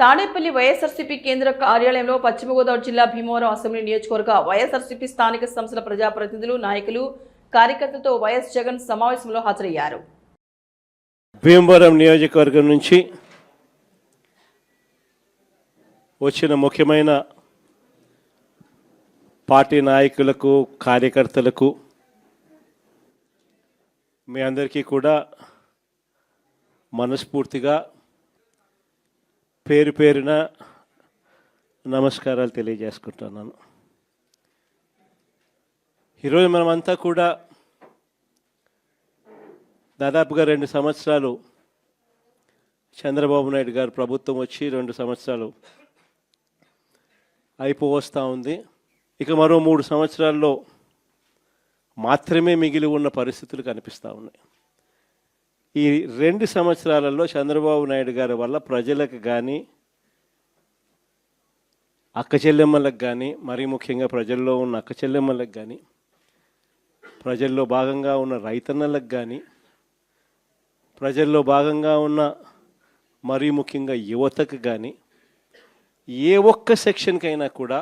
తాడేపల్లి వైఎస్ఆర్సీపీ కేంద్ర కార్యాలయంలో పశ్చిమ గోదావరి జిల్లా భీమవరం అసెంబ్లీ నియోజకవర్గ వైఎస్ఆర్సీపీ స్థానిక సంస్థల ప్రజాప్రతినిధులు నాయకులు కార్యకర్తలతో వైఎస్ జగన్ సమావేశంలో హాజరయ్యారు. భీమవరం నియోజకవర్గం నుంచి వచ్చిన ముఖ్యమైన పార్టీ నాయకులకు కార్యకర్తలకు మీ అందరికీ కూడా మనస్ఫూర్తిగా పేరు పేరున నమస్కారాలు తెలియజేసుకుంటున్నాను. ఈరోజు మనమంతా కూడా దాదాపుగా రెండు సంవత్సరాలు చంద్రబాబు నాయుడు గారు ప్రభుత్వం వచ్చి రెండు సంవత్సరాలు అయిపోవస్తూ ఉంది. ఇక మరో మూడు సంవత్సరాల్లో మాత్రమే మిగిలి ఉన్న పరిస్థితులు కనిపిస్తూ ఉన్నాయి. ఈ రెండు సంవత్సరాలలో చంద్రబాబు నాయుడు గారి వల్ల ప్రజలకు కానీ అక్క చెల్లెమ్మలకు కానీ మరీ ముఖ్యంగా ప్రజల్లో ఉన్న అక్క చెల్లెమ్మలకు కానీ ప్రజల్లో భాగంగా ఉన్న రైతన్నలకు కానీ ప్రజల్లో భాగంగా ఉన్న మరీ ముఖ్యంగా యువతకు కానీ ఏ ఒక్క సెక్షన్కైనా కూడా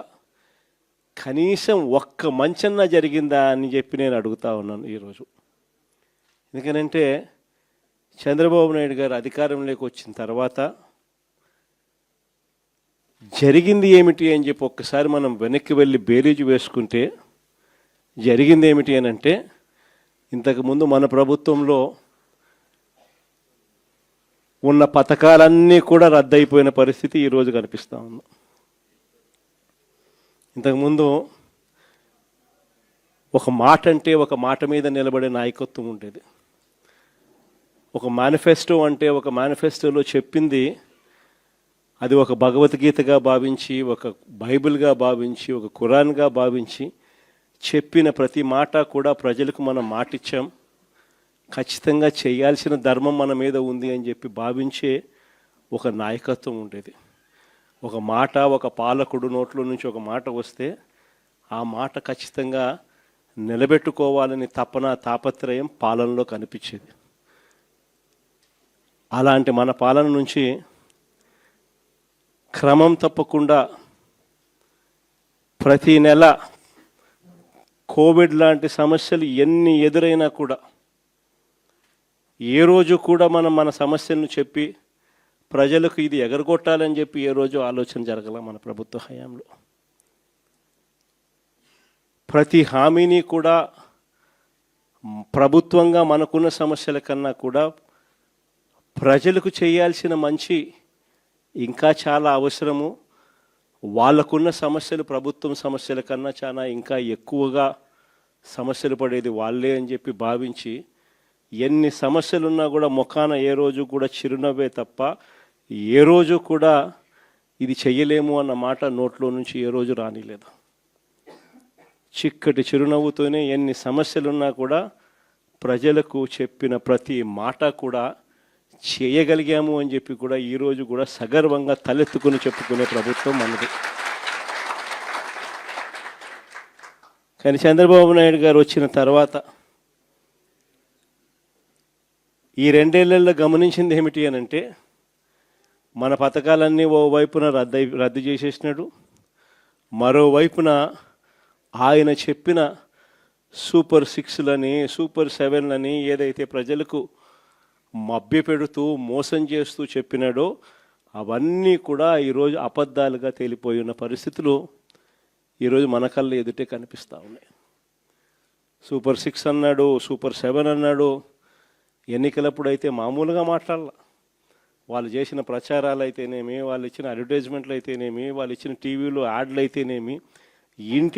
కనీసం ఒక్క మంచన్నా జరిగిందా అని చెప్పి నేను అడుగుతా ఉన్నాను ఈరోజు. ఎందుకనంటే చంద్రబాబు నాయుడు గారు అధికారంలోకి వచ్చిన తర్వాత జరిగింది ఏమిటి అని చెప్పి ఒక్కసారి మనం వెనక్కి వెళ్ళి బేరీజు వేసుకుంటే జరిగింది ఏమిటి అని అంటే ఇంతకుముందు మన ప్రభుత్వంలో ఉన్న పథకాలన్నీ కూడా రద్దయిపోయిన పరిస్థితి ఈరోజు కనిపిస్తూ ఉంది. ఇంతకుముందు ఒక మాట అంటే ఒక మాట మీద నిలబడే నాయకత్వం ఉండేది. ఒక మేనిఫెస్టో అంటే ఒక మేనిఫెస్టోలో చెప్పింది అది ఒక భగవద్గీతగా భావించి ఒక బైబిల్గా భావించి ఒక ఖురాన్గా భావించి చెప్పిన ప్రతి మాట కూడా ప్రజలకు మనం మాటిచ్చాం. ఖచ్చితంగా చేయాల్సిన ధర్మం మన మీద ఉంది అని చెప్పి భావించే ఒక నాయకత్వం ఉండేది. ఒక మాట ఒక పాలకుడు నోట్లో నుంచి ఒక మాట వస్తే ఆ మాట ఖచ్చితంగా నిలబెట్టుకోవాలని తపన తాపత్రయం పాలనలో కనిపించేది. అలాంటి మన పాలన నుంచి క్రమం తప్పకుండా ప్రతి నెల కోవిడ్ లాంటి సమస్యలు ఎన్ని ఎదురైనా కూడా ఏ రోజు కూడా మనం మన సమస్యలను చెప్పి ప్రజలకు ఇది ఎగరగొట్టాలని చెప్పి ఏ రోజు ఆలోచన జరగల మన ప్రభుత్వ హయాంలో. ప్రతి హామీని కూడా ప్రభుత్వంగా మనకున్న సమస్యల కన్నా కూడా ప్రజలకు చేయాల్సిన మంచి ఇంకా చాలా అవసరము. వాళ్ళకున్న సమస్యలు ప్రభుత్వం సమస్యల కన్నా చాలా ఇంకా ఎక్కువగా సమస్యలు పడేది వాళ్ళే అని చెప్పి భావించి ఎన్ని సమస్యలున్నా కూడా ముఖాన ఏ రోజు కూడా చిరునవ్వే తప్ప ఏ రోజు కూడా ఇది చెయ్యలేము అన్న మాట నోట్లో నుంచి ఏ రోజు రానిలేదు. చిక్కటి చిరునవ్వుతోనే ఎన్ని సమస్యలున్నా కూడా ప్రజలకు చెప్పిన ప్రతి మాట కూడా చేయగలిగాము అని చెప్పి కూడా ఈరోజు కూడా సగర్వంగా తలెత్తుకుని చెప్పుకునే ప్రభుత్వం మనది. కానీ చంద్రబాబు నాయుడు గారు వచ్చిన తర్వాత ఈ రెండేళ్ళలో గమనించింది ఏమిటి అని అంటే మన పథకాలన్నీ ఓవైపున రద్దు రద్దు చేసేసినాడు. మరోవైపున ఆయన చెప్పిన సూపర్ సిక్స్లని సూపర్ సెవెన్లని ఏదైతే ప్రజలకు మభ్యపెడుతూ మోసం చేస్తూ చెప్పినాడో అవన్నీ కూడా ఈరోజు అబద్ధాలుగా తేలిపోయి ఉన్న పరిస్థితులు ఈరోజు మన కళ్ళ ఎదుటే కనిపిస్తూ ఉన్నాయి. సూపర్ సిక్స్ అన్నాడు సూపర్ సెవెన్ అన్నాడు. ఎన్నికలప్పుడు అయితే మామూలుగా మాట్లాడాల. వాళ్ళు చేసిన ప్రచారాలు అయితేనేమి వాళ్ళు ఇచ్చిన అడ్వర్టైజ్మెంట్లు అయితేనేమి వాళ్ళు ఇచ్చిన టీవీలో యాడ్లు అయితేనేమి ఇంటి